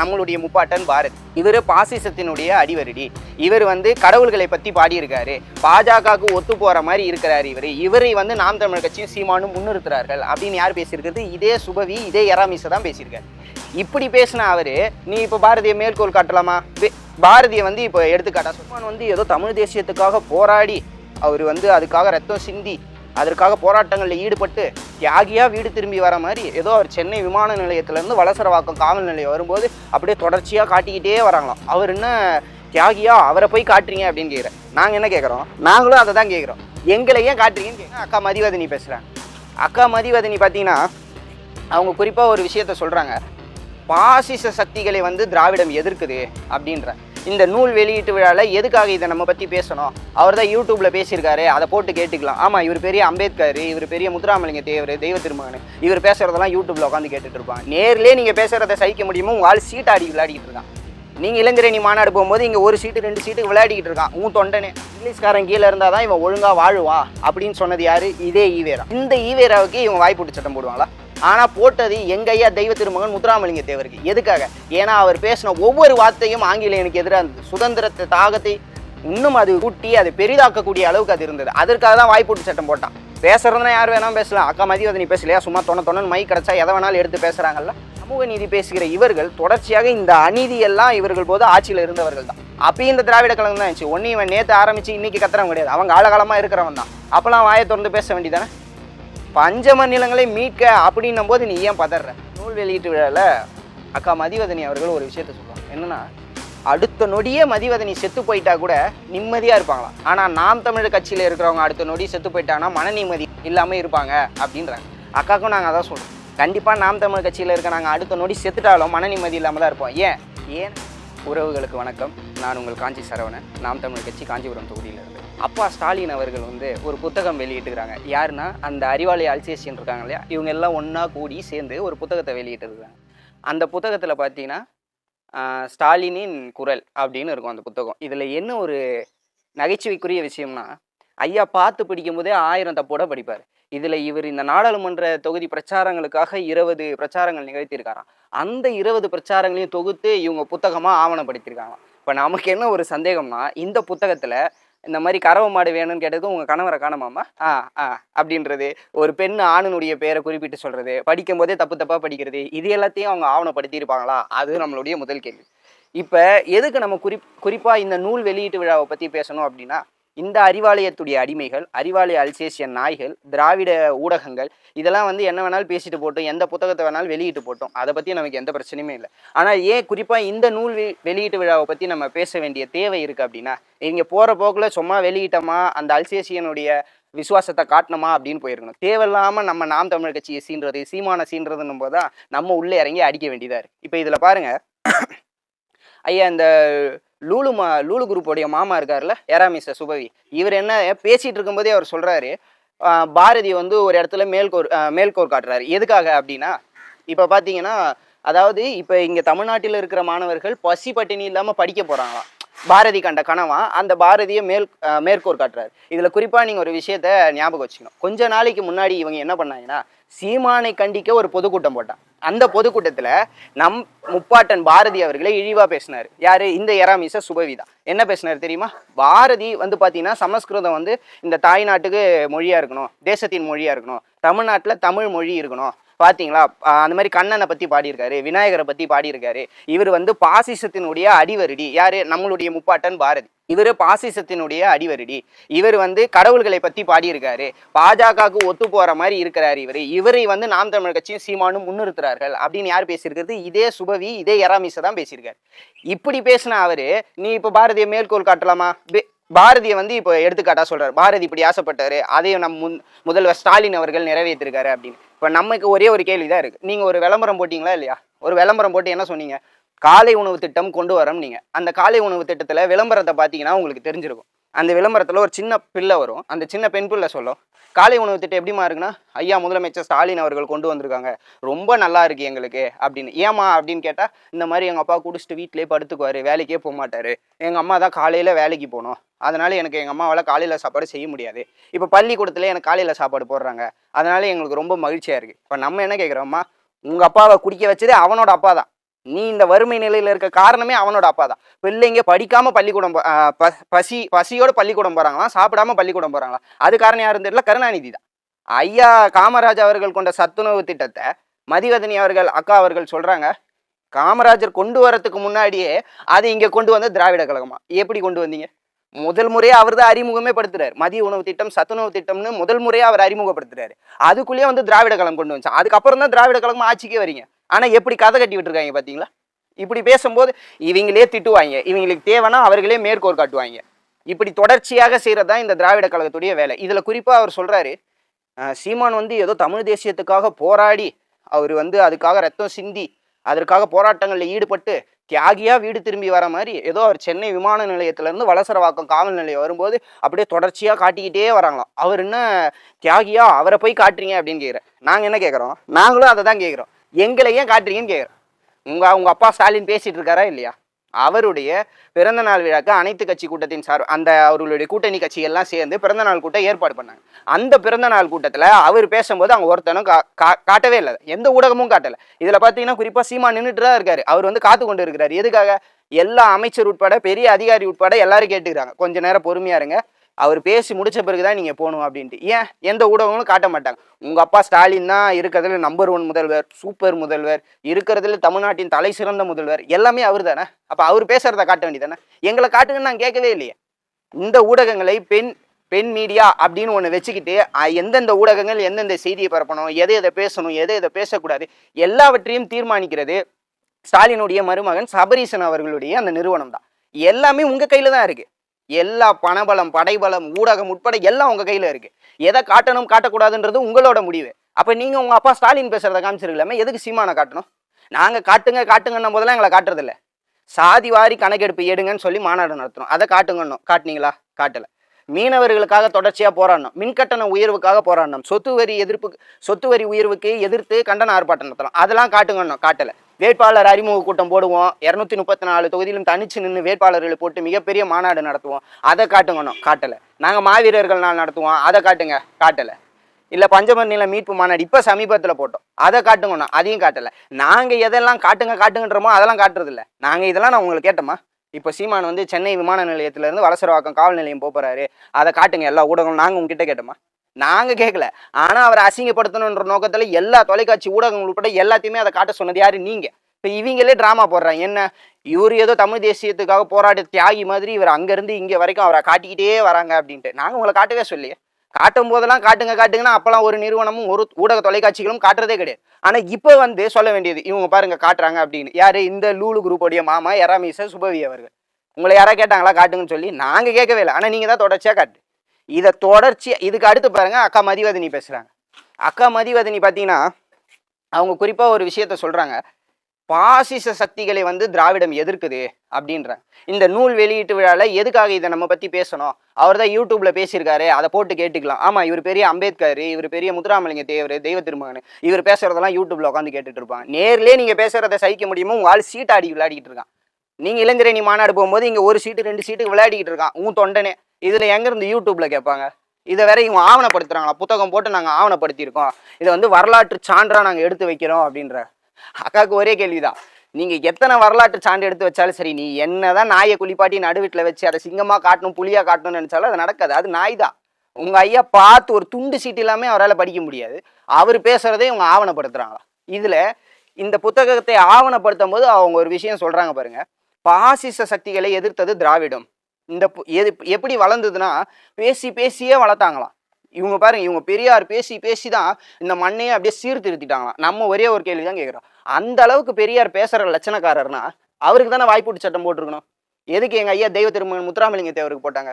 நம்மளுடைய முப்பாட்டன் பாரத். இவர் பாசிசத்தினுடைய அடிவருடி. இவர் வந்து கடவுள்களை பற்றி பாடியிருக்காரு. பாஜகவுக்கு ஒத்து போகிற மாதிரி இருக்கிறார் இவர். இவரை வந்து நாம் தமிழர் கட்சியும் சீமானும் முன்னிறுத்துறார்கள் அப்படின்னு யார் பேசியிருக்கிறது? இதே சுபவி இதே எராமிச தான் பேசியிருக்காரு. இப்படி பேசின அவர் நீ இப்போ பாரதியை மேற்கோள் காட்டலாமா? பாரதியை வந்து இப்போ எடுத்துக்காட்டா சுமான் வந்து ஏதோ தமிழ் தேசியத்துக்காக போராடி அவர் வந்து அதுக்காக ரத்தம் சிந்தி அதற்காக போராட்டங்களில் ஈடுபட்டு தியாகியா வீடு திரும்பி வர மாதிரி ஏதோ அவர் சென்னை விமான நிலையத்திலேருந்து வலசரவாக்கம் காவல் நிலையம் வரும்போது அப்படியே தொடர்ச்சியாக காட்டிக்கிட்டே வராங்களாம். அவர் என்ன தியாகியா அவரை போய் காட்டுறீங்க அப்படின்னு கேட்குறேன் நாங்கள் என்ன கேட்குறோம் நாங்களும் அதை தான் கேட்குறோம் எங்களை ஏன் காட்டுறீங்கன்னு கேட்குறேன் அக்கா மதிவதனி பேசுகிறேன் அக்கா மதிவதனி பார்த்தீங்கன்னா அவங்க குறிப்பாக ஒரு விஷயத்த சொல்கிறாங்க பாசிச சக்திகளை வந்து திராவிடம் எதிர்க்குது அப்படின்ற. இந்த நூல் வெளியீட்டு விழாவில் எதுக்காக இதை நம்ம பற்றி பேசணும்? அவர் தான் யூடியூப்பில் பேசியிருக்காரு. அதை போட்டு கேட்டுக்கலாம். ஆமாம் இவர் பெரிய அம்பேத்கர் இவர் பெரிய முத்துராமலிங்க தேவர் தெய்வ திருமகன் இவர் பேசுகிறதெல்லாம் யூடியூப்பில் உட்காந்து கேட்டுட்டு இருப்பான் நேர்லேயே நீங்கள் பேசுகிறத சகிக்க முடியுமோ உங்கள் ஆள் சீட் ஆடி விளையாடிட்டு இருக்கான். நீங்கள் இளைஞரணி மாநாடு போகும்போது இங்கே ஒரு சீட்டு ரெண்டு சீட்டு விளையாடிக்கிட்டு இருக்கான். உன் தொண்டனே இங்கிலீஷ்காரன் கீழே இருந்தால் தான் இவன் ஒழுங்காக வாழுவான் அப்படின்னு சொன்னது யார்? இதே ஈவேரா. இந்த ஈவேராவுக்கு இவன் வாய்ப்பு சட்டம் போடுவாங்களா? ஆனால் போட்டது எங்க ஐயா தெய்வ திருமகன் முத்துராமலிங்க தேவருக்கு. எதுக்காக? ஏன்னா அவர் பேசின ஒவ்வொரு வார்த்தையும் ஆங்கிலேயனுக்கு எதிராக இருந்தது. சுதந்திரத்தை தாகத்தை இன்னும் அது கூட்டி அதை பெரிதாக்கக்கூடிய அளவுக்கு அது இருந்தது. அதற்காக தான் வாய்ப்பூட்டு சட்டம் போட்டான். பேசுறதுனா யார் வேணாலும் பேசலாம். அக்கா மதிவதனி பேசலையா? சும்மா தொண்ண தொண்ணு மை கிடச்சா எதை வேணாலும் எடுத்து பேசுகிறாங்கல்ல சமூக நீதி பேசுகிற இவர்கள் தொடர்ச்சியாக இந்த அநீதியெல்லாம் இவர்கள் போது ஆட்சியில் இருந்தவர்கள் தான். அப்பயும் இந்த திராவிட கழகம் தான் இருந்துச்சு ஒன்று இவன் நேற்று ஆரம்பித்து இன்னைக்கு கத்துறவன் கிடையாது. அவன் காலகாலமாக இருக்கிறவன் தான். அப்போலாம் வாயை திறந்து பேச வேண்டியதானே? பஞ்சம நிலங்களை மீட்க அப்படின்னும் போது நீ ஏன் பதற? நூல் வெளியீட்டு விழாவில் அக்கா மதிவதனி அவர்கள் ஒரு விஷயத்த சொல்லுவாங்க. என்னன்னா அடுத்த நொடியே மதிவதனி செத்து போயிட்டா கூட நிம்மதியாக இருப்பாங்களாம் ஆனால் நாம் தமிழர் கட்சியில் இருக்கிறவங்க அடுத்த நொடி செத்து போயிட்டாங்கன்னா மன நிம்மதி இல்லாமல் இருப்பாங்க அப்படின்றாங்க. அக்காவுக்கும் நாங்கள் அதான் சொல்கிறோம் கண்டிப்பாக நாம் தமிழ் கட்சியில் இருக்க நாங்கள் அடுத்த நொடி செத்துட்டாலும் மன நிம்மதி இல்லாமல் தான் இருப்போம். ஏன்? ஏன்? உறவுகளுக்கு வணக்கம். நான் உங்கள் காஞ்சி சரவணன். நாம் தமிழ் கட்சி காஞ்சிபுரம் தொகுதியில் அப்பா ஸ்டாலின் அவர்கள் வந்து ஒரு புத்தகம் வெளியிட்டுக்கிறாங்க யாருன்னா அந்த அறிவாளி அல்சேஷன் இருக்காங்க இல்லையா? இவங்க எல்லாம் ஒன்றா கூடி சேர்ந்து ஒரு புத்தகத்தை வெளியிட்டிருக்காங்க. அந்த புத்தகத்தில் பார்த்தீங்கன்னா ஸ்டாலினின் குரல் அப்படின்னு இருக்கும் அந்த புத்தகம். இதில் என்ன ஒரு நகைச்சுவைக்குரிய விஷயம்னா ஐயா பார்த்து படிக்கும்போதே ஆயிரம் தப்போட படிப்பார். இதில் இவர் இந்த நாடாளுமன்ற தொகுதி பிரச்சாரங்களுக்காக இருபது பிரச்சாரங்கள் நிகழ்த்தியிருக்காராம். அந்த இருபது பிரச்சாரங்களையும் தொகுத்து இவங்க புத்தகமாக ஆவணப்படுத்தியிருக்காங்க இப்போ நமக்கு என்ன ஒரு சந்தேகம்னா இந்த புத்தகத்தில் இந்த மாதிரி கறவை மாடு வேணும்னு கேட்டதுக்கு உங்கள் கணவரை காணமாமா ஆ ஆ அப்படின்றது ஒரு பெண் ஆணினுடைய பேரை குறிப்பிட்டு சொல்கிறது படிக்கும் போதே தப்பு தப்பாக படிக்கிறது இது எல்லாத்தையும் அவங்க ஆவணப்படுத்தியிருப்பாங்களா? அது நம்மளுடைய முதல் கேள்வி. இப்போ எதுக்கு நம்ம குறிப் குறிப்பாக இந்த நூல் வெளியீட்டு விழாவை பற்றி பேசணும் அப்படின்னா இந்த அறிவாலயத்துடைய அடிமைகள் அறிவாலய அல்சேஷியன் நாய்கள் திராவிட ஊடகங்கள் இதெல்லாம் வந்து என்ன வேணாலும் பேசிட்டு போட்டோம் எந்த புத்தகத்தை வேணாலும் வெளியிட்டு போட்டோம். அதை பற்றி நமக்கு எந்த பிரச்சனையுமே இல்லை. ஆனால் ஏன் குறிப்பாக இந்த நூல் வெளியீட்டு விழாவை பற்றி நம்ம பேச வேண்டிய தேவை இருக்குது அப்படின்னா இங்கே போகிற போக்கில் சும்மா வெளியிட்டோமா அந்த அல்சேசியனுடைய விசுவாசத்தை காட்டணுமா அப்படின்னு போயிருக்கணும். தேவையில்லாமல் நம்ம நாம் தமிழ் கட்சியை சீன்றது சீமான சீன்றதுன்னும் போது தான் நம்ம உள்ளே இறங்கி அடிக்க வேண்டியதாக இருக்குது இப்போ இதில் பாருங்கள் ஐயா இந்த லூலு மா லூலு குரூப்போடைய மாமா இருக்கார்ல எராமிச சுபவி. இவர் என்ன பேசிகிட்டு இருக்கும்போதே அவர் சொல்கிறாரு பாரதி வந்து ஒரு இடத்துல மேல்கோர் மேல்கோர் காட்டுறாரு. எதுக்காக அப்படின்னா இப்போ பார்த்தீங்கன்னா அதாவது இப்போ இங்கே தமிழ்நாட்டில் இருக்கிற மாணவர்கள் பசி பட்டினி இல்லாமல் படிக்க போகிறாங்களாம் பாரதி கண்ட கனவா அந்த பாரதியை மேல் மேற்கோர் காட்டுறாரு. இதில் குறிப்பாக நீங்கள் ஒரு விஷயத்த ஞாபகம் வச்சுக்கணும். கொஞ்ச நாளைக்கு முன்னாடி இவங்க என்ன பண்ணாங்கன்னா சீமானை கண்டிக்க ஒரு பொதுக்கூட்டம் போட்டான். அந்த பொதுக்கூட்டத்தில் நம் முப்பாட்டன் பாரதி அவர்களை இழிவாக பேசினார். யார்? இந்த எராமிச சுபவிதா. என்ன பேசினார் தெரியுமா? பாரதி வந்து பார்த்தீங்கன்னா சமஸ்கிருதம் வந்து இந்த தாய்நாட்டுக்கு மொழியாக இருக்கணும் தேசத்தின் மொழியாக இருக்கணும் தமிழ்நாட்டில் தமிழ் மொழி இருக்கணும். பார்த்தீங்களா அந்த மாதிரி கண்ணனை பற்றி பாடியிருக்காரு விநாயகரை பற்றி பாடியிருக்காரு. இவர் வந்து பாசிசத்தினுடைய அடிவருடி. யார்? நம்மளுடைய முப்பாட்டன் பாரதி. இவர் பாசிசத்தினுடைய அடிவருடி. இவர் வந்து கடவுள்களை பற்றி பாடியிருக்காரு. பாஜகவுக்கு ஒத்து போகிற மாதிரி இருக்கிறார் இவர். இவரை வந்து நாம் தமிழர் கட்சியும் சீமானும் முன்னிறுத்துறார்கள் அப்படின்னு யார் பேசியிருக்கிறது? இதே சுபவி இதே எராமிசை தான் பேசியிருக்காரு. இப்படி பேசின அவர் நீ இப்போ பாரதிய மேற்கோள் காட்டலாமா? பாரதியை வந்து இப்போ எடுத்துக்காட்டா சொல்றாரு. பாரதி இப்படி ஆசைப்பட்டாரு. அதையும் நம் முன் முதல்வர் ஸ்டாலின் அவர்கள் நிறைவேற்றிருக்காரு அப்படின்னு. இப்போ நமக்கு ஒரே ஒரு கேள்வி தான் இருக்குது நீங்கள் ஒரு விளம்பரம் போட்டிங்களா இல்லையா? ஒரு விளம்பரம் போட்டு என்ன சொன்னீங்க? காலை உணவு திட்டம் கொண்டு வரோம் நீங்கள் அந்த காலை உணவு திட்டத்தில் விளம்பரத்தை பார்த்தீங்கன்னா உங்களுக்கு தெரிஞ்சிருக்கும். அந்த விளம்பரத்தில் ஒரு சின்ன பிள்ளை வரும். அந்த சின்ன பெண் பிள்ளை சொல்லும். காலை உணவு திட்டம் எப்படிமா இருக்குன்னா ஐயா முதலமைச்சர் ஸ்டாலின் அவர்கள் கொண்டு வந்திருக்காங்க. ரொம்ப நல்லா இருக்கு எங்களுக்கு அப்படின்னு. ஏமா அப்படின்னு கேட்டால் இந்த மாதிரி எங்கள் அப்பா குடிச்சிட்டு வீட்டிலேயே படுத்துக்குவார் வேலைக்கே போக மாட்டார். எங்கள் அம்மா தான் காலையில் வேலைக்கு போகணும். அதனால் எனக்கு எங்கள் அம்மாவால் காலையில் சாப்பாடு செய்ய முடியாது. இப்போ பள்ளிக்கூடத்தில் எனக்கு காலையில் சாப்பாடு போடுறாங்க. அதனால் எங்களுக்கு ரொம்ப மகிழ்ச்சியாக இருக்குது இப்போ நம்ம என்ன கேட்குறோம்மா உங்கள் அப்பாவை குடிக்க வச்சதே அவனோட அப்பா தான். நீ இந்த வறுமை நிலையில் இருக்க காரணமே அவனோட அப்பா தான். பிள்ளைங்க படிக்காமல் பள்ளிக்கூடம் பசி பசியோட பள்ளிக்கூடம் போகிறாங்களா சாப்பிடாம பள்ளிக்கூடம் போகிறாங்களா அது காரணம் யாரும் தெரியல? கருணாநிதி தான். ஐயா காமராஜ் அவர்கள் கொண்ட சத்துணவு திட்டத்தை மதிவதனி அவர்கள் அக்கா அவர்கள் சொல்கிறாங்க காமராஜர் கொண்டு வரத்துக்கு முன்னாடியே அதை இங்கே கொண்டு வந்த திராவிட கழகமா? எப்படி கொண்டு வந்தீங்க? முதல் முறையாக அவர் தான் அறிமுகமே படுத்துறாரு. மதிய உணவு திட்டம் சத்துணவு திட்டம்னு முதல் முறையாக அவர் அறிமுகப்படுத்துறாரு. அதுக்குள்ளேயே வந்து திராவிட கழகம் கொண்டு வந்துச்சு அதுக்கப்புறம் தான் திராவிட கழகம் ஆட்சிக்கே வரீங்க. ஆனால் எப்படி கதை கட்டி விட்டுருக்காங்க பார்த்தீங்களா இப்படி பேசும்போது இவங்களே திட்டுவாங்க. இவங்களுக்கு தேவைன்னா அவர்களே மேற்கோள் காட்டுவாங்க. இப்படி தொடர்ச்சியாக செய்கிறது தான் இந்த திராவிட கழகத்துடைய வேலை. இதில் குறிப்பாக அவர் சொல்கிறாரு சீமான் வந்து ஏதோ தமிழ் தேசியத்துக்காக போராடி அவர் வந்து அதுக்காக ரத்தம் சிந்தி அதற்காக போராட்டங்களில் ஈடுபட்டு தியாகியாக வீடு திரும்பி வர மாதிரி ஏதோ அவர் சென்னை விமான நிலையத்திலேருந்து வலசரவாக்கம் காவல் நிலையம் வரும்போது அப்படியே தொடர்ச்சியாக காட்டிக்கிட்டே வராங்களாம். அவர் என்ன தியாகியா அவரை போய் காட்டுறீங்க அப்படின்னு கேட்குறேன் நாங்கள் என்ன கேட்குறோம் நாங்களும் அதை தான் கேட்குறோம் எங்களை ஏன் காட்டுறீங்கன்னு கேட்குறோம் உங்கள் உங்கள் அப்பா ஸ்டாலின் பேசிகிட்டு இருக்காரா இல்லையா? அவருடைய பிறந்த நாள் விழாக்கு அனைத்து கட்சி கூட்டத்தின் சார் அந்த அவர்களுடைய கூட்டணி கட்சி எல்லாம் சேர்ந்து பிறந்த நாள் கூட்டம் ஏற்பாடு பண்ணாங்க. அந்த பிறந்த நாள் அவர் பேசும்போது அவங்க ஒருத்தனும் கா- கா- காட்டவே இல்லை. எந்த ஊடகமும் காட்டலை. இதில் பார்த்தீங்கன்னா குறிப்பாக சீமா நின்றுட்டு தான் இருக்காரு. அவர் வந்து காத்து கொண்டு இருக்கிறார். எதுக்காக? எல்லா அமைச்சர் உட்பட பெரிய அதிகாரி உட்பட எல்லாரும் கேட்டுக்கிறாங்க. கொஞ்ச நேரம் பொறுமையா இருங்க. அவர் பேசி முடிச்ச பிறகுதான் நீங்கள் போகணும் அப்படின்ட்டு. ஏன்? எந்த ஊடகங்களும் காட்ட மாட்டாங்க. உங்கள் அப்பா ஸ்டாலின் தான் இருக்கிறதுல நம்பர் ஒன் முதல்வர் சூப்பர் முதல்வர் இருக்கிறதுல தமிழ்நாட்டின் தலை சிறந்த முதல்வர் எல்லாமே அவர் தானே? அப்போ அவர் பேசுகிறத காட்ட வேண்டியதானே எங்களை காட்டுங்கன்னு நான் கேட்கவே இல்லையே. இந்த ஊடகங்களை பெண் பெண் மீடியா அப்படின்னு ஒன்று வச்சுக்கிட்டு எந்தெந்த ஊடகங்கள் எந்தெந்த செய்தியை பரப்பணும் எதை எதை பேசணும் எதை எதை பேசக்கூடாது எல்லாவற்றையும் தீர்மானிக்கிறது ஸ்டாலினுடைய மருமகன் சபரீசன் அவர்களுடைய அந்த நிறுவனம் தான் எல்லாமே உங்கள் கையில் தான் இருக்குது எல்லா பணபலம் படைபலம் ஊடகம் உட்பட எல்லாம் உங்கள் கையில் இருக்குது எதை காட்டணும் காட்டக்கூடாதுன்றது உங்களோட முடிவு. அப்போ நீங்கள் உங்கள் அப்பா ஸ்டாலின் பேசுகிறத காமிச்சிருக்கலாமே எதுக்கு சீமானை காட்டணும்? நாங்கள் காட்டுங்க காட்டுங்கன்னும் போதெல்லாம் எங்களை காட்டுறதில்ல. சாதி வாரி கணக்கெடுப்பு எடுங்கன்னு சொல்லி மாநாடு நடத்தணும். அதை காட்டுங்கன்னும். காட்டினீங்களா? காட்டலை. மீனவர்களுக்காக தொடர்ச்சியாக போராடணும். மின்கட்டண உயர்வுக்காக போராடணும். சொத்து வரி எதிர்ப்பு சொத்து வரி உயர்வுக்கு எதிர்த்து கண்டன ஆர்ப்பாட்டம் நடத்தலாம் அதெல்லாம் காட்டுங்கன்னும் காட்டலை. வேட்பாளர் அறிமுக கூட்டம் போடுவோம். இரநூத்தி முப்பத்தி நாலு தொகுதியிலும் தனிச்சு நின்று வேட்பாளர்களை போட்டு மிகப்பெரிய மாநாடு நடத்துவோம். அதை காட்டுங்கணும் காட்டலை. நாங்கள் மாவீரர்கள் நாள் நடத்துவோம். அதை காட்டுங்க காட்டலை. இல்லை பஞ்சமர் நில மீட்பு மாநாடு இப்போ சமீபத்தில் போட்டோம். அதை காட்டுங்கண்ணா அதையும் காட்டலை. நாங்கள் எதெல்லாம் காட்டுங்க காட்டுங்கன்றமோ அதெல்லாம் காட்டுறதில்ல. நாங்கள் இதெல்லாம் நான் உங்களுக்கு கேட்டோமா இப்போ சீமான் வந்து சென்னை விமான நிலையத்திலேருந்து வலசரவாக்கம் காவல் நிலையம் போகிறாரு அதை காட்டுங்க எல்லா ஊடகங்களும். நாங்கள் உங்ககிட்ட கேட்டோமா? நாங்கள் கேட்கல ஆனால் அவரை அசிங்கப்படுத்தணுன்ற நோக்கத்தில் எல்லா தொலைக்காட்சி ஊடகங்கள் உட்பட எல்லாத்தையுமே அதை காட்ட சொன்னது யாரு? நீங்கள் இப்போ இவங்களே ட்ராமா போடுறாங்க. என்ன? இவர் ஏதோ தமிழ் தேசியத்துக்காக போராட்ட தியாகி மாதிரி இவர் அங்கேருந்து இங்கே வரைக்கும் அவரை காட்டிக்கிட்டே வராங்க அப்படின்ட்டு. நாங்கள் உங்களை காட்டவே சொல்லியே காட்டும் போதெல்லாம் காட்டுங்க காட்டுங்கன்னா அப்போல்லாம் ஒரு நிறுவனமும் ஒரு ஊடக தொலைக்காட்சிகளும் காட்டுறதே கிடையாது. ஆனால் இப்போ வந்து சொல்ல வேண்டியது இவங்க பாருங்க காட்டுறாங்க அப்படின்னு. யார்? இந்த லூலு குரூப்போடைய மாமா எராமீச சுபவி அவர்கள். உங்களை யாரா கேட்டாங்களா காட்டுங்கன்னு சொல்லி நாங்கள் கேட்கவே இல்லை. ஆனால் நீங்கள் தான் தொடர்ச்சியாக காட்டு. இதை தொடர்ச்சியாக இதுக்கு அடுத்து பாருங்க அக்கா மதிவதனி பேசுகிறாங்க அக்கா மதிவதனி பார்த்தீங்கன்னா அவங்க குறிப்பாக ஒரு விஷயத்த சொல்கிறாங்க பாசிச சக்திகளை வந்து திராவிடம் எதிர்க்குது அப்படின்றாங்க. இந்த நூல் வெளியீட்டு விழாவில் எதுக்காக இதை நம்ம பற்றி பேசணும்? அவர் தான் யூடியூப்ல பேசியிருக்காரு. அதை போட்டு கேட்டுக்கலாம். ஆமா இவர் பெரிய அம்பேத்கர் இவர் பெரிய முத்துராமலிங்க தேவர் தெய்வ திருமகன் இவர் பேசுறதெல்லாம் யூடியூப்ல உட்காந்து கேட்டுட்டு இருப்பாங்க. நேர்லேயே நீங்க பேசுறதை சகிக்க முடியுமோ உங்க ஆள் சீட் ஆடி விளையாடிட்டு இருக்கான். நீங்க இளைஞரணி மாநாடு போகும்போது இங்க ஒரு சீட்டு ரெண்டு சீட்டு விளையாடிக்கிட்டு இருக்கான். உன் தொண்டனே. இதுல எங்க இருந்து யூடியூப்ல கேட்பாங்க? இதை வேற இவங்க ஆவணப்படுத்துறாங்களா? புத்தகம் போட்டு நாங்க ஆவணப்படுத்தியிருக்கோம். இதை வந்து வரலாற்று சான்றா நாங்க எடுத்து வைக்கிறோம் அப்படின்ற அக்காவுக்கு ஒரே கேள்விதான். நீங்க எத்தனை வரலாற்று சான்று எடுத்து வச்சாலும் சரி நீ என்னதான் நாயை குளிப்பாட்டி நடுவீட்டில் வச்சு அதை சிங்கமா காட்டணும் புலியா காட்டணும்னு நினைச்சாலும் அது நடக்காது. அது நாய் தான் உங்க ஐயா பார்த்து ஒரு துண்டு சீட்டு இல்லாமல் அவரால் படிக்க முடியாது. அவர் பேசுறதே இவங்க ஆவணப்படுத்துறாங்களா? இதுல இந்த புத்தகத்தை ஆவணப்படுத்தும் போது அவங்க ஒரு விஷயம் சொல்றாங்க பாருங்க. பாசிச சக்திகளை எதிர்த்தது திராவிடம். இந்த பு- எது எப்படி வளர்ந்ததுன்னா பேசி பேசியே வளர்த்தாங்களாம். இவங்க பாருங்க இவங்க பெரியார் பேசி பேசி தான் இந்த மண்ணையே அப்படியே சீர்திருத்திட்டாங்களாம். நம்ம ஒரே ஒரு கேள்வி தான் கேட்குறோம். அந்த அளவுக்கு பெரியார் பேசுகிற லட்சணக்காரர்னா அவருக்கு தானே வாய்ப்பூட்டு சட்டம் போட்டிருக்கணும்? எதுக்கு எங்கள் ஐயா தெய்வ திருமகன் முத்துராமலிங்க தேவருக்கு போட்டாங்க?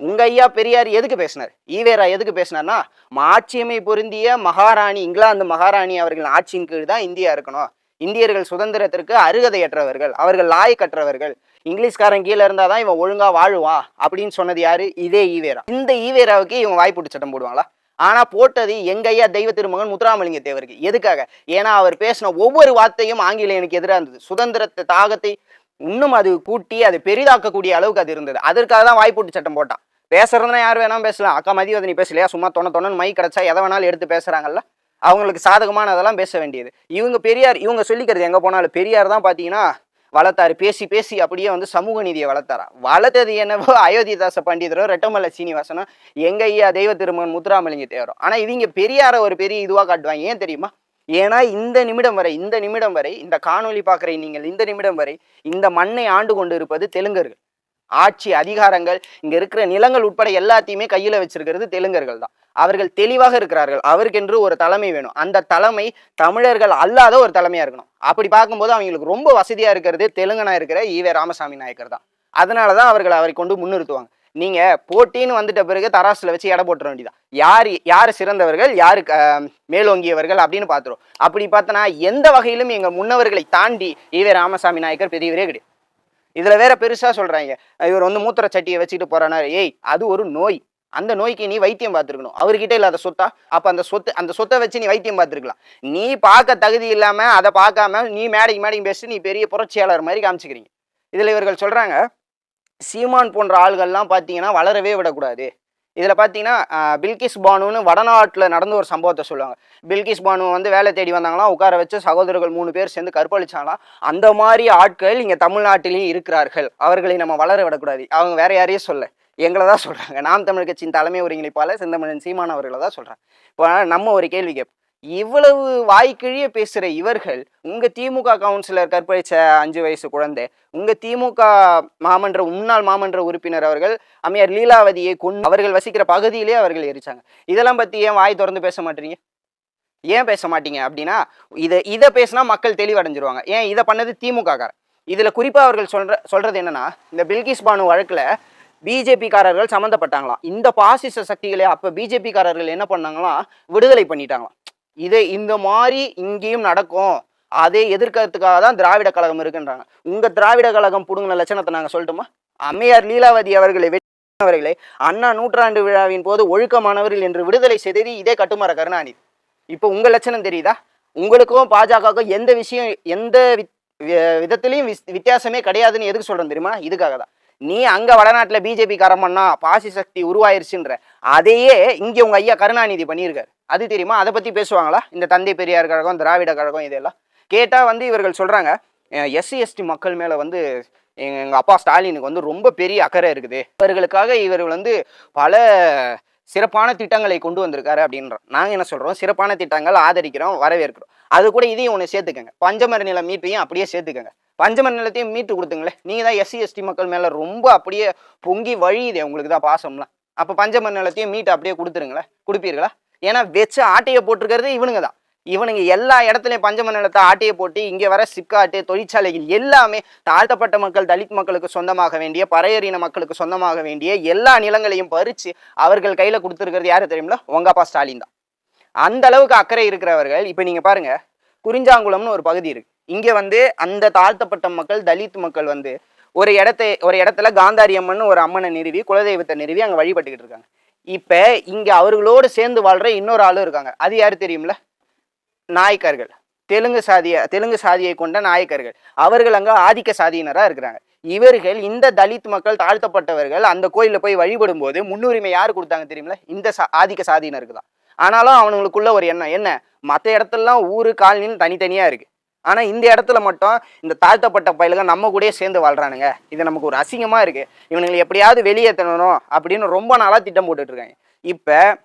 உங்க ஐயா பெரியார் எதுக்கு பேசினார்? ஈவேரா எதுக்கு பேசினார்னா மாட்சியமை பொருந்திய மகாராணி இங்கிலாந்து மகாராணி அவர்களின் ஆட்சியின் கீழ் தான் இந்தியா இருக்கணும். இந்தியர்கள் சுதந்திரத்திற்கு அருகதையற்றவர்கள் அவர்கள் லாயக்கற்றவர்கள் இங்கிலீஷ்காரன் கீழே இருந்தால் தான் இவன் ஒழுங்கா வாழுவான் அப்படின்னு சொன்னது யாரு? இதே ஈவேரா. இந்த ஈவேராவுக்கு இவங்க வாய்ப்பு சட்டம் போடுவாங்களா? ஆனால் போட்டது எங்கையா தெய்வ திருமகன் முத்துராமலிங்க தேவருக்கு. எதுக்காக? ஏன்னா அவர் பேசின ஒவ்வொரு வார்த்தையும் ஆங்கிலேயனுக்கு எதிராக இருந்தது. சுதந்திரத்தை தாகத்தை இன்னும் அது கூட்டி அதை பெரிதாக்கக்கூடிய அளவுக்கு அது இருந்தது. அதற்காக தான் வாய்ப்பூட்டு சட்டம் போட்டான். பேசுறதுனா யார் வேணாலும் பேசலாம். அக்கா மதிவதனி பேசலையா? சும்மா தொண்ண தொண்ணு மை கிடைச்சா எதை வேணாலும் எடுத்து பேசுகிறாங்கல்ல அவங்களுக்கு சாதகமானதெல்லாம் பேச வேண்டியது. இவங்க பெரியார் இவங்க சொல்லிக்கிறது எங்கே போனாலும் பெரியார் தான் பார்த்தீங்கன்னா வளர்த்தாரு. பேசி பேசி அப்படியே வந்து சமூக நீதியை வளர்த்தாரா? வளர்த்தது என்னவோ அயோத்திதாச பண்டிதரோ ரெட்டமல்ல சீனிவாசனோ எங்க ஐயா தெய்வ திருமகன் முத்துராமலிங்க தேவரோ. ஆனால் இவங்க பெரியார ஒரு பெரிய இதுவாக காட்டுவாங்க. ஏன் தெரியுமா? ஏன்னா இந்த நிமிடம் வரை இந்த நிமிடம் வரை இந்த காணொளி பார்க்குற நீங்கள் இந்த நிமிடம் வரை இந்த மண்ணை ஆண்டு கொண்டு இருப்பது தெலுங்கர்கள். ஆட்சி அதிகாரங்கள் இங்கே இருக்கிற நிலங்கள் உட்பட எல்லாத்தையுமே கையில் வச்சிருக்கிறது தெலுங்கர்கள் தான். அவர்கள் தெளிவாக இருக்கிறார்கள். அவருக்கென்று ஒரு தலைமை வேணும். அந்த தலைமை தமிழர்கள் அல்லாத ஒரு தலைமையா இருக்கணும். அப்படி பார்க்கும்போது அவங்களுக்கு ரொம்ப வசதியா இருக்கிறது தெலுங்கனா இருக்கிற ஈவே ராமசாமி நாயக்கர் தான். அதனால தான் அவர்கள் அவரை கொண்டு முன்னிறுத்துவாங்க. நீங்க போட்டின்னு வந்துட்ட பிறகு தராசுல வச்சு எடை போட்டுற வேண்டியதான் யார் யார் சிறந்தவர்கள் யாரு மேலோங்கியவர்கள் அப்படின்னு பார்த்துரும் அப்படி பார்த்தனா எந்த வகையிலும் எங்க முன்னவர்களை தாண்டி ஈவே ராமசாமி நாயக்கர் பெரியவரே கிடையாது. இதுல வேற பெருசா சொல்றாங்க. இவர் வந்து மூத்திர சட்டியை வச்சுட்டு போறானாரு. ஏய் அது ஒரு நோய். அந்த நோய்க்கு நீ வைத்தியம் பார்த்துருக்கணும். அவர்கிட்ட இல்லாத சொத்தா? அப்ப அந்த சொத்து அந்த சொத்தை வச்சு நீ வைத்தியம் பார்த்துருக்கலாம். நீ பார்க்க தகுதி இல்லாம அதை பார்க்காம நீ மேடைக்கு மேடைக்கு பேசி நீ பெரிய புரட்சியாளர் மாதிரி காமிச்சுக்கிறீங்க. இதுல இவர்கள் சொல்றாங்க சீமான் போன்ற ஆள்கள்லாம் பார்த்தீங்கன்னா வளரவே விடக்கூடாது. இதில் பார்த்தீங்கன்னா பில்கிஸ் பானுன்னு வடநாட்டில் நடந்த ஒரு சம்பவத்தை சொல்லுவாங்க. பில்கிஸ் பானு வந்து வேலை தேடி வந்தாங்களாம் உட்கார வச்சு சகோதரர்கள் மூணு பேர் சேர்ந்து கற்பழிச்சாங்களாம் அந்த மாதிரி ஆட்கள் இங்கே தமிழ்நாட்டிலையும் இருக்கிறார்கள். அவர்களை நம்ம வளர விடக்கூடாது. அவங்க வேற யாரையும் சொல்ல. எங்களை தான் சொல்கிறாங்க நாம் தமிழ் கட்சியின் தலைமை ஒருங்கிணைப்பாளர் செந்தமிழன் சீமான் அவர்களை தான் சொல்கிறாங்க இப்போ நம்ம ஒரு கேள்வி கேட்போம் இவ்வளவு வாய்க்கிழிய பேசுகிற இவர்கள் உங்கள் திமுக கவுன்சிலர் கற்பழிச்ச அஞ்சு வயசு குழந்தை உங்கள் திமுக மாமன்ற முன்னாள் மாமன்ற உறுப்பினர் அவர்கள் அம்மையார் லீலாவதியை கொண்டு அவர்கள் வசிக்கிற பகுதியிலே அவர்கள் எரிச்சாங்க. இதெல்லாம் பற்றி ஏன் வாய் திறந்து பேச மாட்டீங்க? ஏன் பேச மாட்டீங்க அப்படின்னா இதை இதை பேசினா மக்கள் தெளிவடைஞ்சிருவாங்க. ஏன் இதை பண்ணது திமுக காரன் இதில் குறிப்பாக அவர்கள் சொல்கிற சொல்கிறது என்னென்னா இந்த பில்கிஸ் பானு வழக்கில் பிஜேபிக்காரர்கள் சம்மந்தப்பட்டாங்களாம். இந்த பாசிச சக்திகளை அப்போ பிஜேபிக்காரர்கள் என்ன பண்ணாங்களாம் விடுதலை பண்ணிட்டாங்களாம். இதை இந்த மாதிரி இங்கேயும் நடக்கும். அதை எதிர்க்கிறதுக்காக தான் திராவிட கழகம் இருக்குன்றாங்க. உங்கள் திராவிட கழகம் புடுங்கின லட்சணத்தை நாங்கள் சொல்லட்டுமா? அம்மையார் லீலாவதி அவர்களை வெற்றியவர்களை அண்ணா நூற்றாண்டு விழாவின் போது ஒழுக்கமானவர்கள் என்று விடுதலை செய்தது இதே கட்டுமர கருணாநிதி. இப்போ உங்கள் லட்சணம் தெரியுதா? உங்களுக்கும் பாஜகவுக்கும் எந்த விஷயம் எந்த வித்- விதத்திலையும் வித்தியாசமே கிடையாதுன்னு எதுக்கு சொல்கிறேன் தெரியுமா? இதுக்காக தான் நீ அங்க வடநாட்டுல பிஜேபி காரம் பண்ணா பாசி சக்தி உருவாயிருச்சுன்ற. அதையே இங்க உங்க ஐயா கருணாநிதி பண்ணியிருக்காரு. அது தெரியுமா? அதை பத்தி பேசுவாங்களா? இந்த தந்தை பெரியார் கழகம் திராவிட கழகம் இதெல்லாம். கேட்டா வந்து இவர்கள் சொல்றாங்க எஸ்சி எஸ்டி மக்கள் மேல வந்து எங்க அப்பா ஸ்டாலினுக்கு வந்து ரொம்ப பெரிய அக்கறை இருக்குது. இவர்களுக்காக இவர்கள் வந்து பல சிறப்பான திட்டங்களை கொண்டு வந்திருக்காரு அப்படின்றோம் நாங்கள் என்ன சொல்கிறோம் சிறப்பான திட்டங்கள் ஆதரிக்கிறோம் வரவேற்கிறோம். அது கூட இதையும் ஒன்று சேர்த்துக்கங்க. பஞ்சமர நில மீட்பையும் அப்படியே சேர்த்துக்கங்க. பஞ்சமர நிலத்தையும் மீட்டு கொடுத்துங்களேன். நீங்க தான் எஸ்சி எஸ்டி மக்கள் மேல ரொம்ப அப்படியே பொங்கி வழியுதே உங்களுக்கு தான் பாசம்லாம். அப்ப பஞ்சமர நிலத்தையும் மீட்டு அப்படியே கொடுத்துருங்களேன். கொடுப்பீர்களா? ஏன்னா வச்சு ஆட்டையை போட்டிருக்கிறது இவனுங்க தான். இவனுங்க எல்லா இடத்துலையும் பஞ்சம நிலத்தை ஆட்டையை போட்டு இங்கே வர சிப்காட்டு தொழிற்சாலைகள் எல்லாமே தாழ்த்தப்பட்ட மக்கள் தலித் மக்களுக்கு சொந்தமாக வேண்டிய பறையறின மக்களுக்கு சொந்தமாக வேண்டிய எல்லா நிலங்களையும் பறித்து அவர்கள் கையில் கொடுத்துருக்கிறது யாரு தெரியுமில உங்க அப்பா ஸ்டாலின் தான். அந்த அளவுக்கு அக்கறை இருக்கிறவர்கள் இப்போ நீங்கள் பாருங்கள் குறிஞ்சாங்குளம்னு ஒரு பகுதி இருக்கு. இங்கே வந்து அந்த தாழ்த்தப்பட்ட மக்கள் தலித் மக்கள் வந்து ஒரு இடத்த ஒரு இடத்துல காந்தாரி அம்மன் ஒரு அம்மனை நிறுவி குலதெய்வத்தை நிறுவி அங்கே வழிபட்டுக்கிட்டு இருக்காங்க. இப்போ இங்கே அவர்களோடு சேர்ந்து வாழ்கிற இன்னொரு ஆளும் இருக்காங்க. அது யார் தெரியும்ல? நாயக்கர்கள். தெலுங்கு சாதிய தெலுங்கு சாதியை கொண்ட நாயக்கர்கள். அவர்கள் அங்கே ஆதிக்க சாதியினராக இருக்கிறாங்க. இவர்கள் இந்த தலித் மக்கள் தாழ்த்தப்பட்டவர்கள் அந்த கோயிலில் போய் வழிபடும் போது முன்னுரிமை யார் கொடுத்தாங்க தெரியுமில? இந்த சா ஆதிக்க சாதியினருக்கு தான். ஆனாலும் அவனுங்களுக்குள்ள ஒரு எண்ணம். என்ன? மற்ற இடத்துலலாம் ஊரு காலனின்னு தனித்தனியாக இருக்குது ஆனால் இந்த இடத்துல மட்டும் இந்த தாழ்த்தப்பட்ட பயலுங்க நம்ம கூடயே சேர்ந்து வாழ்றானுங்க. இது நமக்கு ஒரு அசிங்கமாக இருக்குது இவனுங்களை எப்படியாவது வெளியேற்றணும் அப்படின்னு ரொம்ப நாளாக திட்டம் போட்டுட்ருக்காங்க இருக்காங்க. இப்ப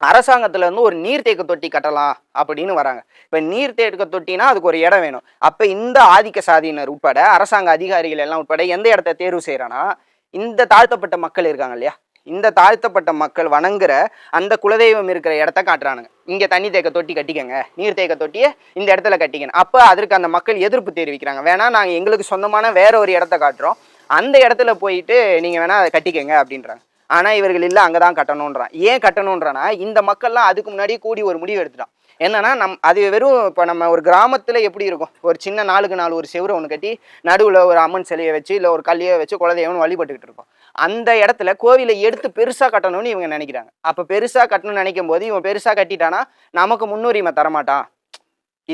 அரசாங்கத்துல இருந்து ஒரு நீர்த்தேக்க தொட்டி கட்டலாம் அப்படின்னு வராங்க. இப்ப நீர்த்தேக்க தொட்டினா அதுக்கு ஒரு இடம் வேணும். அப்ப இந்த ஆதிக்க சாதியினர் உட்பட அரசாங்க அதிகாரிகள் எல்லாம் உட்பட எந்த இடத்த தேர்வு செய்யறானா இந்த தாழ்த்தப்பட்ட மக்கள் இருக்காங்க இல்லையா? இந்த தாழ்த்தப்பட்ட மக்கள் வணங்குற அந்த குலதெய்வம் இருக்கிற இடத்த காட்டுறானுங்க. இங்கே தண்ணி தேக்க தொட்டி கட்டிக்கங்க நீர் தேக்க தொட்டியை இந்த இடத்துல கட்டிக்கணும் அப்போ அதற்கு அந்த மக்கள் எதிர்ப்பு தெரிவிக்கிறாங்க. வேணா நாங்கள் எங்களுக்கு சொந்தமான வேற ஒரு இடத்த காட்டுறோம். அந்த இடத்துல போயிட்டு நீங்கள் வேணா அதை கட்டிக்கங்க அப்படின்றாங்க. ஆனால் இவர்கள் இல்லை அங்கே தான் கட்டணுன்றான் ஏன் கட்டணுன்றானா இந்த மக்கள்லாம் அதுக்கு முன்னாடியே கூடி ஒரு முடிவு எடுத்துட்டான். என்னன்னா நம் அது வெறும் இப்போ நம்ம ஒரு கிராமத்தில் எப்படி இருக்கும்? ஒரு சின்ன நாளுக்கு நாலு ஒரு செவுரை ஒன்று கட்டி நடுவில் ஒரு அம்மன் சிலையை வச்சு இல்லை ஒரு கல்லையை வச்சு குலதெய்வம்னு வழிபட்டுக்கிட்டு இருக்கோம். அந்த இடத்துல கோவிலை எடுத்து பெருசாக கட்டணும்னு இவங்க நினைக்கிறாங்க. அப்போ பெருசாக கட்டணும்னு நினைக்கும் போது இவன் பெருசாக கட்டிட்டானா நமக்கு முன்னுரிமை தரமாட்டான்.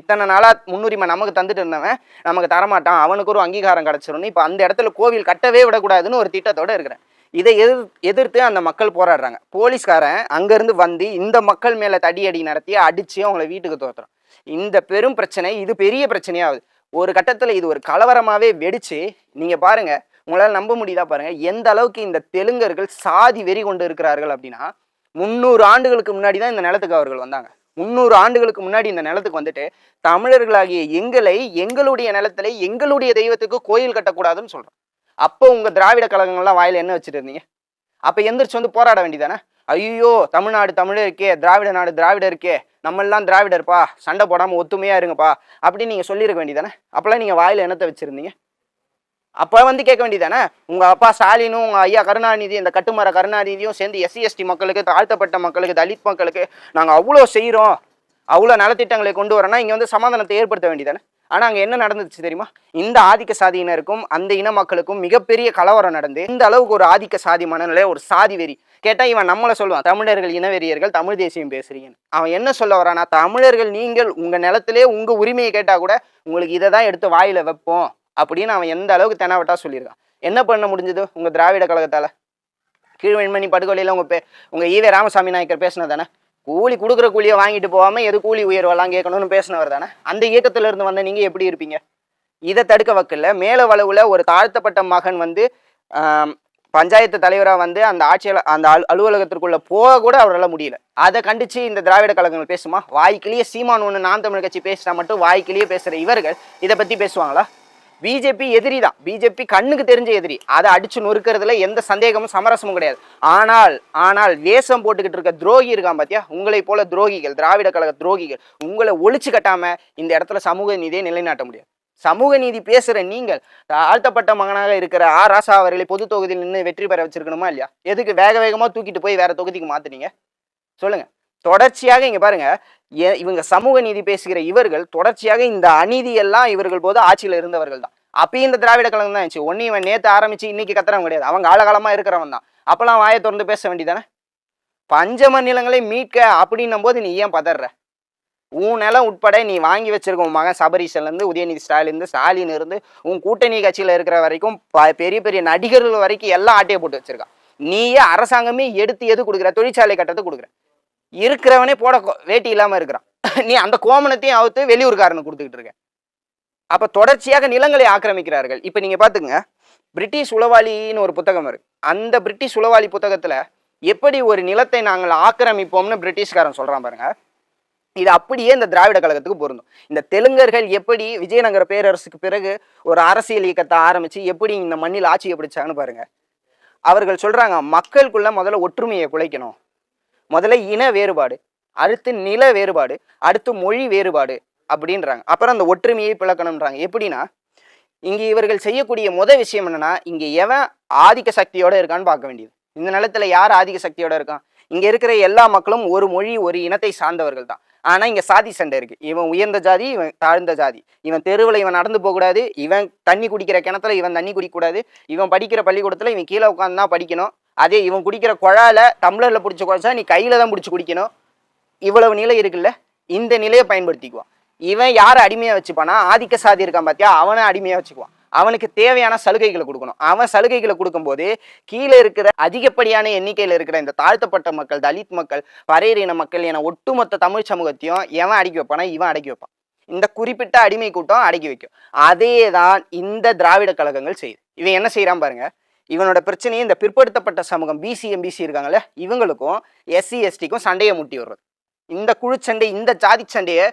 இத்தனை நாளாக முன்னுரிமை நமக்கு தந்துட்டு இருந்தவன் நமக்கு தரமாட்டான். அவனுக்கு ஒரு அங்கீகாரம் கிடைச்சிரும்னு இப்போ அந்த இடத்துல கோவில் கட்டவே விடக்கூடாதுன்னு ஒரு திட்டத்தோட இருக்கிறேன். இதை எதிர் எதிர்த்து அந்த மக்கள் போராடுறாங்க. போலீஸ்காரன் அங்கேருந்து வந்து இந்த மக்கள் மேலே தடியடி நடத்தி அடித்து அவங்கள வீட்டுக்கு தோத்துறான் இந்த பெரும் பிரச்சனை இது பெரிய பிரச்சனையாகுது. ஒரு கட்டத்தில் இது ஒரு கலவரமாகவே வெடித்து நீங்கள் பாருங்கள் உங்களால் நம்ப முடியுதா பாருங்கள் எந்த அளவுக்கு இந்த தெலுங்கர்கள் சாதி வெறி கொண்டு இருக்கிறார்கள் அப்படின்னா முந்நூறு ஆண்டுகளுக்கு முன்னாடி தான் இந்த நிலத்துக்கு அவர்கள் வந்தாங்க. முந்நூறு ஆண்டுகளுக்கு முன்னாடி இந்த நிலத்துக்கு வந்துட்டு தமிழர்களாகிய எங்களை எங்களுடைய நிலத்துல எங்களுடைய தெய்வத்துக்கு கோயில் கட்டக்கூடாதுன்னு சொல்கிறோம் அப்போ உங்கள் திராவிட கழகங்கள்லாம் வாயில் என்ன வச்சுட்டு இருந்தீங்க? அப்போ எந்திரிச்சு வந்து போராட வேண்டியதானே? ஐயோ தமிழ்நாடு தமிழர் இருக்கே திராவிட நாடு திராவிடர் இருக்கே நம்மெல்லாம் திராவிடர்ப்பா சண்டை போடாமல் ஒத்துமையாக இருங்கப்பா அப்படின்னு நீங்கள் சொல்லியிருக்க வேண்டியதானே? அப்போலாம் நீங்கள் வாயில் என்னத்தை வச்சுருந்தீங்க? அப்போ வந்து கேட்க வேண்டியதானே? உங்கள் அப்பா ஸ்டாலினும் உங்கள் ஐயா கருணாநிதி இந்த கட்டுமர கருணாநிதியும் சேர்ந்து எஸ்சி எஸ்டி மக்களுக்கு தாழ்த்தப்பட்ட மக்களுக்கு தலித் மக்களுக்கு நாங்கள் அவ்வளோ செய்கிறோம் அவ்வளோ நலத்திட்டங்களை கொண்டு வரோன்னா இங்கே வந்து சமாதானத்தை ஏற்படுத்த வேண்டியதானே? ஆனா அங்க என்ன நடந்துச்சு தெரியுமா? இந்த ஆதிக்க சாதியினருக்கும் அந்த இன மக்களுக்கும் மிகப்பெரிய கலவரம் நடந்து இந்த அளவுக்கு ஒரு ஆதிக்க சாதி மனநிலை ஒரு சாதி வெறி. கேட்டா இவன் நம்மளை சொல்லுவான் தமிழர்கள் இனவெறியர்கள் தமிழ் தேசியம் பேசுறீங்கன்னு. அவன் என்ன சொல்ல வரானா தமிழர்கள் நீங்கள் உங்க நிலத்திலே உங்க உரிமையை கேட்டா கூட உங்களுக்கு இதை தான் எடுத்து வாயில வைப்போம். அப்படின்னு அவன் எந்த அளவுக்கு தெனாவட்டா சொல்லியிருக்கான். என்ன பண்ண முடிஞ்சது உங்க திராவிட கழகத்தால? கீழ்வெண்மணி படுகொலையில உங்க பே உங்க ஈவே ராமசாமி நாயக்கர் பேசினதானே கூலி கொடுக்குற கூலியை வாங்கிட்டு போகாமல் எது கூலி உயர்வெல்லாம் கேட்கணும்னு பேசினவர் தானே? அந்த இயக்கத்துல இருந்து வந்த நீங்க எப்படி இருப்பீங்க? இதை தடுக்க வக்கல மேல வளவுல ஒரு தாழ்த்தப்பட்ட மகன் வந்து பஞ்சாயத்து தலைவராக வந்து அந்த ஆட்சியில் அந்த அலு அலுவலகத்திற்குள்ள போக கூட அவரால் முடியல. அதை கண்டிச்சு இந்த திராவிட கழகங்கள் பேசுமா? வாய்க்கிலேயே சீமான் ஒன்று நாம் தமிழ் கட்சி பேசினா மட்டும் வாய்க்கிலேயே பேசுகிற இவர்கள் இதை பற்றி பேசுவாங்களா? பிஜேபி எதிரி தான். பிஜேபி கண்ணுக்கு தெரிஞ்ச எதிரி. அதை அடிச்சு நொறுக்கிறதுல எந்த சந்தேகமும் சமரசமும் கிடையாது. ஆனால் ஆனால் வேஷம் போட்டுக்கிட்டு இருக்க துரோகி இருக்கான் பாத்தியா? உங்களை போல துரோகிகள் திராவிட கழக துரோகிகள் உங்களை ஒழிச்சு கட்டாம இந்த இடத்துல சமூக நீதியை நிலைநாட்ட முடியாது. சமூக நீதி பேசுற நீங்கள் தாழ்த்தப்பட்ட மகனாக இருக்கிற ஆ ராசா அவர்களை பொது தொகுதியில் நின்று வெற்றி பெற வச்சிருக்கணுமா இல்லையா? எதுக்கு வேக வேகமா தூக்கிட்டு போய் வேற தொகுதிக்கு மாத்துனீங்க? சொல்லுங்க. தொடர்ச்சியாக இங்க பாருங்க இவங்க சமூக நீதி பேசுகிற இவர்கள் தொடர்ச்சியாக இந்த அநீதி எல்லாம் இவர்கள் போது ஆட்சியில் இருந்தவர்கள் தான். அப்பயும் இந்த திராவிட கழகம் தான் இருந்துச்சு. ஒன்னு இவன் நேற்று ஆரம்பிச்சு இன்னைக்கு கத்துறவன் கிடையாது. அவன் காலகாலமாக இருக்கிறவன் தான். அப்போல்லாம் வாயை திறந்து பேச வேண்டியதானே? பஞ்சம நிலங்களை மீட்க அப்படின்னும் போது நீ ஏன் பதற உன் நிலம் உட்பட நீ வாங்கி வச்சிருக்க உன் மகன் சபரீசன்லேருந்து உதயநிதி ஸ்டாலின் ஸ்டாலின் இருந்து உன் கூட்டணி கட்சியில் இருக்கிற வரைக்கும் ப- பெரிய பெரிய நடிகர்கள் வரைக்கும் எல்லாம் ஆட்டையை போட்டு வச்சிருக்கான். நீயே அரசாங்கமே எடுத்து எது கொடுக்குற? தொழிற்சாலை கட்டத்தை கொடுக்குற. இருக்கிறவனே போட வேட்டி இல்லாமல் இருக்கிறான். நீ அந்த கோமணத்தையும் அவுத்து வெளியூர்காரனுக்கு கொடுத்துக்கிட்டு இருக்க. அப்போ தொடர்ச்சியாக நிலங்களை ஆக்கிரமிக்கிறார்கள். இப்போ நீங்கள் பார்த்துங்க பிரிட்டிஷ் உளவாளின்னு ஒரு புத்தகம் இருக்கு. அந்த பிரிட்டிஷ் உளவாளி புத்தகத்தில் எப்படி ஒரு நிலத்தை நாங்கள் ஆக்கிரமிப்போம்னு பிரிட்டிஷ்காரன் சொல்கிறான் பாருங்க. இது அப்படியே இந்த திராவிட கழகத்துக்கு பொருந்தும். இந்த தெலுங்கர்கள் எப்படி விஜயநகர பேரரசுக்கு பிறகு ஒரு அரசியல் இயக்கத்தை ஆரம்பித்து எப்படி இந்த மண்ணில் ஆட்சியை பிடிச்சாங்கன்னு பாருங்கள் அவர்கள் சொல்கிறாங்க மக்களுக்குள்ள முதல்ல ஒற்றுமையை குலைக்கணும். முதல்ல இன வேறுபாடு அடுத்து நில வேறுபாடு அடுத்து மொழி வேறுபாடு அப்படின்றாங்க. அப்புறம் அந்த ஒற்றுமையை பிளக்கணுன்றாங்க எப்படின்னா இங்கே இவர்கள் செய்யக்கூடிய முத விஷயம் என்னன்னா இங்கே எவன் ஆதிக்க சக்தியோட இருக்கான்னு பார்க்க வேண்டியது. இந்த நிலத்துல யார் ஆதிக்க சக்தியோட இருக்கான்? இங்கே இருக்கிற எல்லா மக்களும் ஒரு மொழி ஒரு இனத்தை சார்ந்தவர்கள் தான். ஆனால் இங்கே சாதி சண்டை இருக்குது இவன் உயர்ந்த ஜாதி இவன் தாழ்ந்த ஜாதி. இவன் தெருவில் இவன் நடந்து போகக்கூடாது. இவன் தண்ணி குடிக்கிற கிணத்துல இவன் தண்ணி குடிக்கக்கூடாது. இவன் படிக்கிற பள்ளிக்கூடத்தில் இவன் கீழே உட்காந்து தான் படிக்கணும். அதே இவன் குடிக்கிற குழால டம்ளரில் பிடிச்ச குழச்சா நீ கையில் தான் பிடிச்சி குடிக்கணும். இவ்வளவு நிலை இருக்குல்ல? இந்த நிலையை பயன்படுத்திக்குவான். இவன் யாரை அடிமையாக வச்சுப்பானா ஆதிக்க சாதி இருக்கான் பாத்தியா? அவனை அடிமையாக வச்சுக்குவான். அவனுக்கு தேவையான சலுகைகளை கொடுக்கணும். அவன் சலுகைகளை கொடுக்கும்போது கீழே இருக்கிற அதிகப்படியான எண்ணிக்கையில் இருக்கிற இந்த தாழ்த்தப்பட்ட மக்கள் தலித் மக்கள் பறையறின மக்கள் என ஒட்டுமொத்த தமிழ் சமூகத்தையும் எவன் அடக்கி வைப்பானா இவன் அடக்கி வைப்பான். இந்த குறிப்பிட்ட அடிமை கூட்டம் அடக்கி வைக்கும். அதே தான் இந்த திராவிட கழகங்கள் செய்யுது. இவன் என்ன செய்கிறான் பாருங்க? இவனோட பிரச்சனையை இந்த பிற்படுத்தப்பட்ட சமூகம் பிசி எம்பிசி இருக்காங்கல்ல இவங்களுக்கும் எஸ்சி எஸ்டிக்கும் சண்டையை முட்டி வர்றது இந்த குழு சண்டை இந்த ஜாதி சண்டையை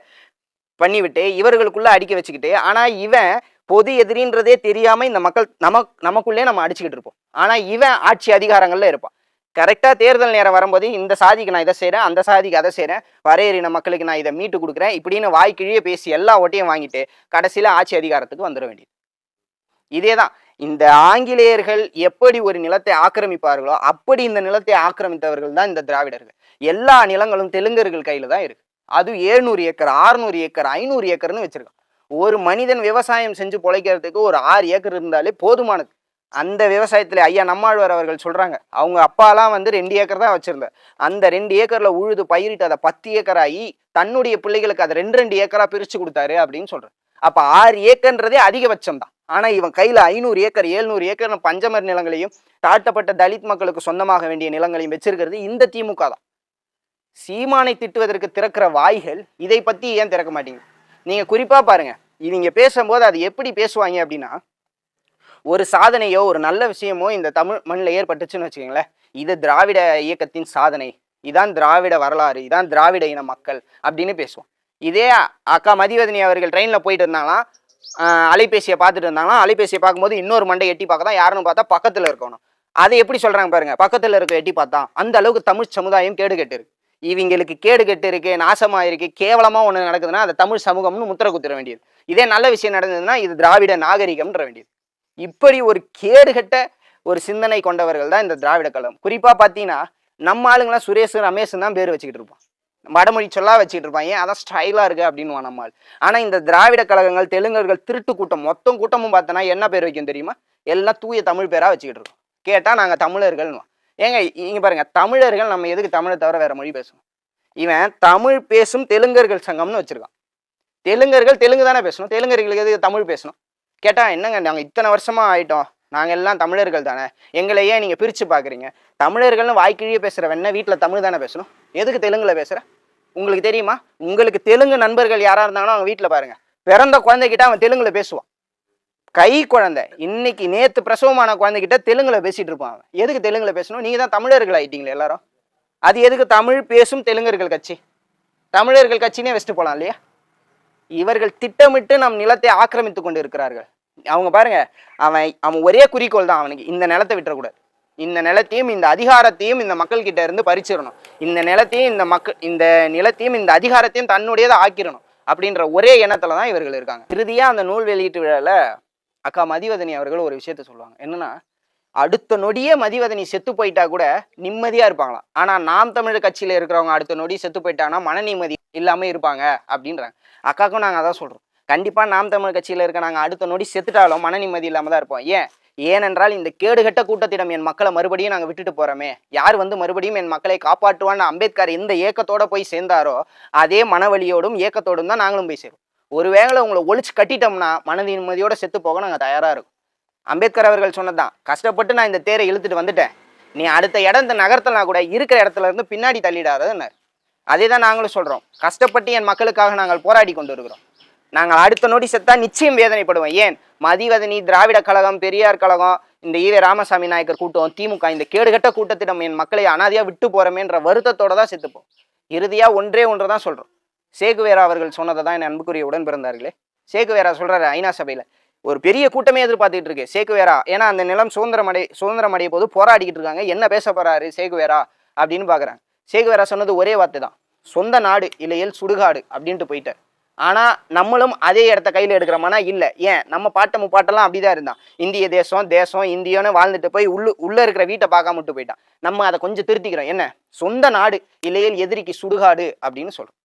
பண்ணிவிட்டு இவர்களுக்குள்ளே அடிக்க வச்சுக்கிட்டு ஆனால் இவன் பொது எதிரின்றதே தெரியாமல் இந்த மக்கள் நமக் நமக்குள்ளே நம்ம அடிச்சுக்கிட்டு இருப்போம். ஆனால் இவன் ஆட்சி அதிகாரங்களில் இருப்பான். கரெக்டாக தேர்தல் நேரம் வரும்போது இந்த சாதிக்கு நான் இதை செய்கிறேன் அந்த சாதிக்கு அதை செய்கிறேன் வரையறின மக்களுக்கு நான் இதை மீட்டு கொடுக்குறேன் இப்படின்னு வாய் கிழிய பேசி எல்லா ஓட்டையும் வாங்கிட்டு கடைசியில் ஆட்சி அதிகாரத்துக்கு வந்துட வேண்டியது. இதே தான். இந்த ஆங்கிலேயர்கள் எப்படி ஒரு நிலத்தை ஆக்கிரமிப்பார்களோ அப்படி இந்த நிலத்தை ஆக்கிரமித்தவர்கள் தான் இந்த திராவிடர்கள். எல்லா நிலங்களும் தெலுங்கர்கள் கையில் தான் இருக்குது அதுவும் ஏழ்நூறு ஏக்கர் ஆறுநூறு ஏக்கர் ஐநூறு ஏக்கர்னு வச்சுருக்கான். ஒரு மனிதன் விவசாயம் செஞ்சு பொழைக்கிறதுக்கு ஒரு ஆறு ஏக்கர் இருந்தாலே போதுமானது. அந்த விவசாயத்தில் ஐயா நம்மாழ்வார் அவர்கள் சொல்கிறாங்க அவங்க அப்பாலாம் வந்து ரெண்டு ஏக்கர் தான் வச்சுருந்தார். அந்த ரெண்டு ஏக்கரில் உழுது பயிரிட்டு அதை பத்து ஏக்கராகி தன்னுடைய பிள்ளைகளுக்கு அதை ரெண்டு ரெண்டு ஏக்கராக பிரித்து கொடுத்தாரு அப்படின்னு சொல்கிறேன் அப்போ ஆறு ஏக்கர்ன்றதே அதிகபட்சம் தான். ஆனால் இவன் கையில் ஐநூறு ஏக்கர் ஏழ்நூறு ஏக்கர் பஞ்சமர் நிலங்களையும் தாழ்த்தப்பட்ட தலித் மக்களுக்கு சொந்தமாக வேண்டிய நிலங்களையும் வச்சிருக்கிறது இந்த திமுக தான். சீமானை திட்டுவதற்கு திறக்கிற வாய்கள் இதை பற்றி ஏன் திறக்க மாட்டீங்க? நீங்கள் குறிப்பாக பாருங்கள் இவங்க பேசும்போது அது எப்படி பேசுவாங்க அப்படின்னா ஒரு சாதனையோ ஒரு நல்ல விஷயமோ இந்த தமிழ் மண்ணில் ஏற்பட்டுச்சுன்னு வச்சுக்கோங்களேன். இது திராவிட இயக்கத்தின் சாதனை. இதான் திராவிட வரலாறு இதான் திராவிட இன மக்கள் அப்படின்னு பேசுவோம். இதே அக்கா மதிவதனி அவர்கள் ட்ரெயினில் போயிட்டு இருந்தாங்களாம். அலைபேசியை பார்த்துட்டு இருந்தாங்களாம். அலைபேசியை பார்க்கும்போது இன்னொரு மண்டை எட்டி பார்க்க தான் யாருன்னு பார்த்தா பக்கத்தில் இருக்கணும். அதை எப்படி சொல்கிறாங்க பாருங்க. பக்கத்தில் இருக்க எட்டி பார்த்தா அந்த அளவுக்கு தமிழ் சமுதாயம் கேடு கெட்டு இருக்கு இவங்களுக்கு கேடு கெட்டு இருக்கு நாசமாக இருக்கு கேவலமாக ஒன்று நடக்குதுன்னா அதை தமிழ் சமூகம்னு முத்திர குத்திர வேண்டியது. இதே நல்ல விஷயம் நடந்ததுன்னா இது திராவிட நாகரிகம்ன்ற வேண்டியது. இப்படி ஒரு கேடுகட்ட ஒரு சிந்தனை கொண்டவர்கள் தான் இந்த திராவிட கழகம். குறிப்பாக பார்த்தீங்கன்னா நம்ம ஆளுங்களாம் சுரேஷ் ரமேஷன் தான் பேர் வச்சுக்கிட்டு இருப்பான் வடமொழி சொல்லா வச்சுக்கிட்டு இருப்பான். ஏன்? அதான் ஸ்டைலாக இருக்கு அப்படின்னு நம்ம ஆள். ஆனால் இந்த திராவிட கழகங்கள் தெலுங்கர்கள் திருட்டு கூட்டம் மொத்தம் கூட்டமும் பார்த்தோன்னா என்ன பேர் வைக்கும் தெரியுமா? எல்லாம் தூய தமிழ் பேராக வச்சுக்கிட்டு இருக்கோம். கேட்டால் நாங்கள் தமிழர்கள்னு ஏங்க இங்க பாருங்க தமிழர்கள் நம்ம எதுக்கு தமிழை தவிர வேற மொழி பேசணும்? இவன் தமிழ் பேசும் தெலுங்கர்கள் சங்கம்னு வச்சிருக்கான். தெலுங்கர்கள் தெலுங்கு தானே பேசணும்? தெலுங்கர்களுக்கு எதுக்கு தமிழ் பேசணும்? கேட்டா என்னங்க நாங்கள் இத்தனை வருஷமா ஆயிட்டோம். நாங்கள் எல்லாம் தமிழர்கள் தானே. எங்களை ஏன் நீங்கள் பிரித்து பார்க்குறீங்க தமிழர்கள்னு வாய்க்கிழியே பேசுகிற வேணா வீட்டில் தமிழ் தானே பேசணும்? எதுக்கு தெலுங்கில் பேசுகிற உங்களுக்கு தெரியுமா? உங்களுக்கு தெலுங்கு நண்பர்கள் யாராக இருந்தாங்கன்னா அவங்க வீட்டில் பாருங்க. பிறந்த குழந்தைகிட்ட அவன் தெலுங்கில் பேசுவான். கை குழந்தை. இன்னைக்கு நேத்து பிரசவமான குழந்தைகிட்ட தெலுங்குல பேசிட்டு இருப்பான் எதுக்கு தெலுங்குல பேசணும்? நீங்க தான் தமிழர்கள் ஆயிட்டீங்களே எல்லாரும். அது எதுக்கு தமிழ் பேசும் தெலுங்கர்கள் கட்சி? தமிழர்கள் கட்சினே வச்சுட்டு போலாம் இல்லையா? இவர்கள் திட்டமிட்டு நம் நிலத்தை ஆக்கிரமித்து கொண்டு இருக்கிறார்கள் அவங்க பாருங்க அவன் அவன் ஒரே குறிக்கோள் தான் அவனுக்கு. இந்த நிலத்தை விட்டுறக்கூடாது. இந்த நிலத்தையும் இந்த அதிகாரத்தையும் இந்த மக்கள் கிட்ட இருந்து பறிச்சிடணும். இந்த நிலத்தையும் இந்த மக்கள் இந்த நிலத்தையும் இந்த அதிகாரத்தையும் தன்னுடையதை ஆக்கிடணும். அப்படின்ற ஒரே எண்ணத்துல தான் இவர்கள் இருக்காங்க. இறுதியாக அந்த நூல் வெளியீட்டு விழாவில் அக்கா மதிவதனி அவர்கள் ஒரு விஷயத்த சொல்லுவாங்க. என்னன்னா அடுத்த நொடியே மதிவதனி செத்து போயிட்டா கூட நிம்மதியா இருப்பாங்களாம் ஆனா நாம் தமிழர் கட்சியில இருக்கிறவங்க அடுத்த நொடி செத்து போயிட்டாங்கன்னா மன நிம்மதி இல்லாம இருப்பாங்க அப்படின்றாங்க. அக்காக்கும் நாங்க அதான் சொல்றோம். கண்டிப்பா நாம் தமிழர் கட்சியில இருக்க நாங்க அடுத்த நொடி செத்துட்டாலும் மன நிம்மதி இல்லாம தான் இருப்போம். ஏன்? ஏனென்றால் இந்த கேடுகட்ட கூட்டத்திடம் என் மக்களை மறுபடியும் நாங்க விட்டுட்டு போறோமே. யார் வந்து மறுபடியும் என் மக்களை காப்பாற்றுவான்னு அம்பேத்கர் எந்த ஏக்கத்தோட போய் சேர்ந்தாரோ அதே மனவலியோடும் ஏக்கத்தோடும் தான் நாங்களும் போய் சேருவோம். ஒருவேளை உங்களை ஒழிச்சு கட்டிட்டோம்னா மன நிம்மதியோட செத்து போக நாங்கள் தயாராக இருக்கும். அம்பேத்கர் அவர்கள் சொன்னதான் கஷ்டப்பட்டு நான் இந்த தேரை இழுத்துட்டு வந்துட்டேன். நீ அடுத்த இடத்த நகர்த்தலாம் கூட இருக்கிற இடத்துல இருந்து பின்னாடி தள்ளிடாதன்னார். அதே தான் நாங்களும் சொல்கிறோம் கஷ்டப்பட்டு என் மக்களுக்காக நாங்கள் போராடி கொண்டு இருக்கிறோம் நாங்கள் அடுத்த நொடி செத்தா நிச்சயம் வேதனைப்படுவோம். ஏன்? மதிவதனி திராவிட கழகம் பெரியார் கழகம் இந்த ஈவே ராமசாமி நாயக்கர் கூட்டம் திமுக இந்த கேடுகட்ட கூட்டத்திடம் என் மக்களை அனாதையாக விட்டு போகிறோமேன்ற வருத்தத்தோட தான் செத்துப்போம். இறுதியாக ஒன்றே ஒன்று தான் சொல்கிறோம் சேகுவேரா அவர்கள் சொன்னதை தான் என் அன்புக்குரிய உடன் பிறந்தார்களே சேகுவேரா சொல்கிறாரு ஐநா சபையில் ஒரு பெரிய கூட்டமே எதிர்பார்த்துட்டு இருக்கு சேகுவேரா. ஏன்னா அந்த நிலம் சுதந்திரம் அடை சுதந்திரம் அடைய போது போராடிக்கிட்டு இருக்காங்க. என்ன பேச போறாரு சேகுவேரா? அப்படின்னு பார்க்குறாங்க சேகுவேரா சொன்னது ஒரே வார்த்தை தான் சொந்த நாடு இல்லையேல் சுடுகாடு அப்படின்ட்டு போயிட்டார். ஆனால் நம்மளும் அதே இடத்த கையில் எடுக்கிறோமானா இல்லை. ஏன்? நம்ம பாட்ட முப்பாட்டெல்லாம் அப்படிதான் இருந்தான். இந்திய தேசம் தேசம் இந்தியன்னு வாழ்ந்துட்டு போய் உள்ளு உள்ளே இருக்கிற வீட்டை பார்க்காம விட்டு போயிட்டான். நம்ம அதை கொஞ்சம் திருத்திக்கிறோம். என்ன? சொந்த நாடு இல்லையேல் எதிரிக்கு சுடுகாடு அப்படின்னு சொல்கிறோம்